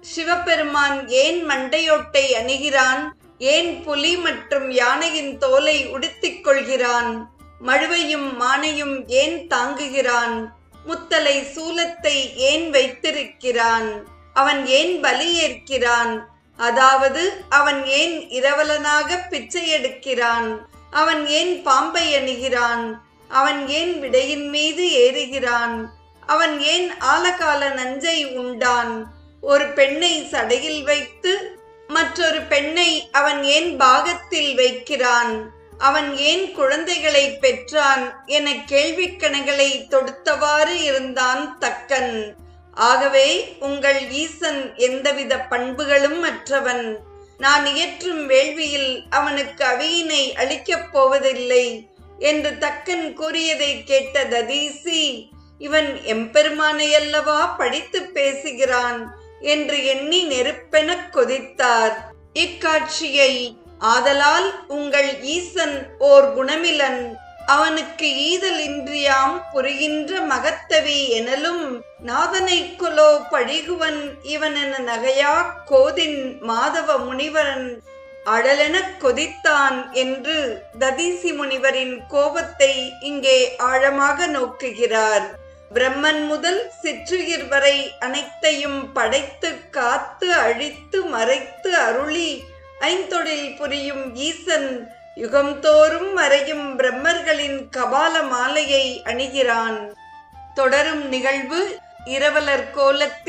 சிவபெருமான் ஏன் மண்டையோட்டை அணிகிறான்? ஏன் புலி மற்றும் யானையின் தோலை உடுத்திக் கொள்கிறான்? மழுவையும் மானையும் ஏன் தாங்குகிறான்? முத்தலை சூலத்தை ஏன் வைத்திருக்கிறான்? அவன் ஏன் பலி ஏற்கிறான்? அதாவது அவன் ஏன் இரவலனாக பிச்சை எடுக்கிறான்? அவன் ஏன் பாம்பை அணுகிறான்? அவன் ஏன் விடையின் மீது ஏறுகிறான்? அவன் ஏன் ஆலகால நஞ்சை உண்டான்? ஒரு பெண்ணை சடையில் வைத்து மற்றொரு பெண்ணை அவன் ஏன் பாகத்தில் வைக்கிறான்? அவன் ஏன் குழந்தைகளை பெற்றான்? என கேள்விக்கணைகளை தொடுத்தவாறு இருந்தான் தக்கன். ஆகவே உங்கள் ஈசன் எந்தவித பண்புகளும் அற்றவன். நான் இயற்றும் வேள்வியில் அவனுக்கு அவியினை அளிக்கப் போவதில்லை என்று தக்கன் கூறியதை கேட்ட ததீசி இவன் எம்பெருமானையல்லவா படித்து பேசுகிறான்? என்று எண்ணி நெருப்பெனக் கொதித்தார். இக்காட்சியை ஆதலால் உங்கள் ஈசன் ஓர் குணமிலன் அவனுக்கு ஈதல் இன்றியாம் புரிகின்ற மகத்தவி எனலும் நாதனை குலோ பழிகுவன் இவனென நகையா கோதின் மாதவ முனிவரன் அழலெனக் கொதித்தான் என்று ததீசி முனிவரின் கோபத்தை இங்கே ஆழமாக நோக்குகிறார். பிரம்மன் முதல் சிற்றுயிர் வரை அனைத்தையும் படைத்து காத்து அழித்து மறைத்து அருளி ஐந்தொழில் புரியும் ஈசன் யுகம்தோறும் மறையும் பிரம்மர்களின் கபால மாலையை அணிகிறான். தொடரும் நிகழ்வு இரவலர் கோலத்தில்